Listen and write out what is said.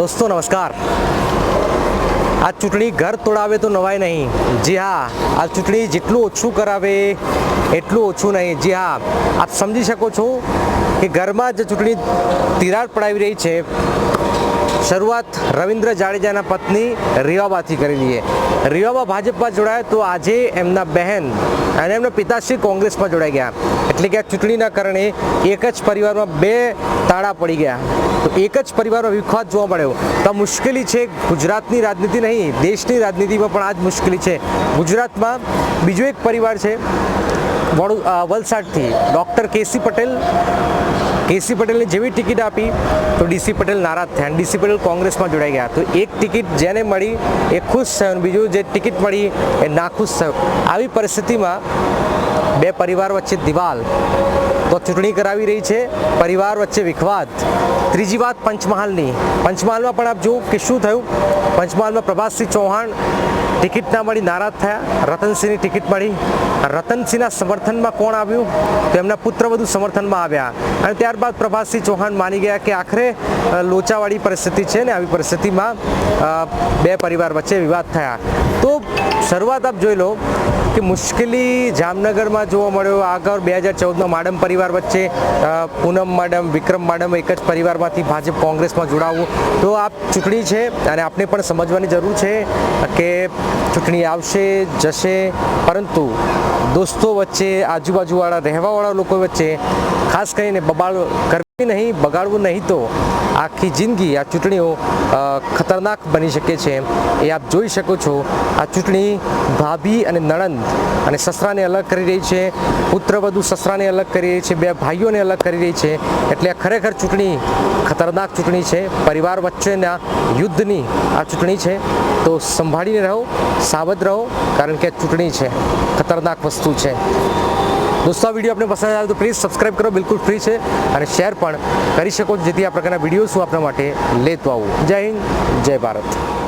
દોસ્તો, નમસ્કાર. આ ચૂંટણી ઘર તોડાવે તો નવાય નહીં. જી હા, આ ચૂંટણી જેટલું ઓછું કરાવે, એટલું ઓછું નહીં. જી હા, આપ સમજી શકો છો કે ઘરમાં જે ચૂંટણી તિરાડ પડાવી રહી છે. શરૂઆત રવિન્દ્ર જાડેજાના પત્ની રીવાબાથી કરી લઈએ. રીવાબા ભાજપમાં જોડાયા તો આજે એમના બહેન અને એમના પિતાશ્રી કોંગ્રેસમાં જોડાઈ ગયા. એટલે કે આ ચૂંટણીના કારણે એક જ પરિવારમાં બે તાળા પડી ગયા. તો એક જ પરિવારમાં વિખવાદ જોવા મળ્યો. તો આ મુશ્કેલી છે ગુજરાતની રાજનીતિ નહીં, દેશની રાજનીતિમાં પણ આ જ મુશ્કેલી છે. ગુજરાતમાં બીજો એક પરિવાર છે, વડો વલસાડથી ડૉક્ટર કેસી પટેલ. કેસી પટેલને જેવી ટિકિટ આપી તો ડીસી પટેલ નારાજ થયા ડીસી પટેલ કોંગ્રેસમાં જોડાઈ ગયા. તો એક ટિકિટ જેને મળી એ ખુશ થયો બીજું જે ટિકિટ મળી એ નાખુશ થયો. આવી પરિસ્થિતિમાં બે પરિવાર વચ્ચે દિવાલ. તો ચૂંટણી કરાવી રહી છે, પરિવાર વચ્ચે વિખવાદ. ત્રીજી વાત પંચમહાલની. પંચમહાલમાં પણ આપ જુઓ કે શું થયું. પંચમહાલમાં પ્રભાસસિંહ ચૌહાણ ટિકિટ ના મળી, નારાજ થયા. રતનસિંહની ટિકિટ મળી. રતનસિંહના સમર્થનમાં કોણ આવ્યું? તો એમના પુત્રવધુ સમર્થનમાં આવ્યા. અને ત્યારબાદ પ્રભાસસિંહ ચૌહાણ માની ગયા કે આખરે લોચાવાળી પરિસ્થિતિ છે ને, આવી પરિસ્થિતિમાં બે પરિવાર વચ્ચે વિવાદ થયા. તો શરૂઆત આપ જોઈ લો કે મુશ્કેલી જામનગરમાં જોવા મળ્યો. આગળ બે હજાર ચૌદમાં માડમ પરિવાર વચ્ચે પૂનમ માડમ, વિક્રમ માડમ એક જ પરિવારમાંથી ભાજપ કોંગ્રેસમાં જોડાવવું તો આ ચૂંટણી છે અને આપણે પણ સમજવાની જરૂર છે કે ચૂંટણી આવશે, જશે, પરંતુ દોસ્તો વચ્ચે, આજુબાજુવાળા રહેવાવાળા લોકો વચ્ચે ખાસ કરીને બબાળ કરવી નહીં, બગાડવું નહીં તો આખી જિંદગી આ ચૂંટણીઓ ખતરનાક બની શકે છે એ આપ જોઈ શકો છો, આ ચૂંટણી ભાભી અને નણંદ અને સસરાને અલગ કરી રહી છે પુત્રવધુ સસરાને અલગ કરી રહી છે, બે ભાઈઓને અલગ કરી રહી છે, એટલે આ ખરેખર ચૂંટણી ખતરનાક ચૂંટણી છે. પરિવાર વચ્ચેના યુદ્ધની આ ચૂંટણી છે. તો સંભાળીને રહો, સાવધ રહો, કારણ કે ચૂંટણી છે, ખતરનાક વસ્તુ છે. દોસ્તો, આ વીડિયો આપણે પસંદ આવે તો પ્લીઝ સબસ્ક્રાઈબ કરો, બિલકુલ ફ્રી છે, અને શેર પણ કરી શકો જેથી આ પ્રકારના વીડિયો હું આપણા માટે લેતો આવું. જય હિન્દ, જય ભારત.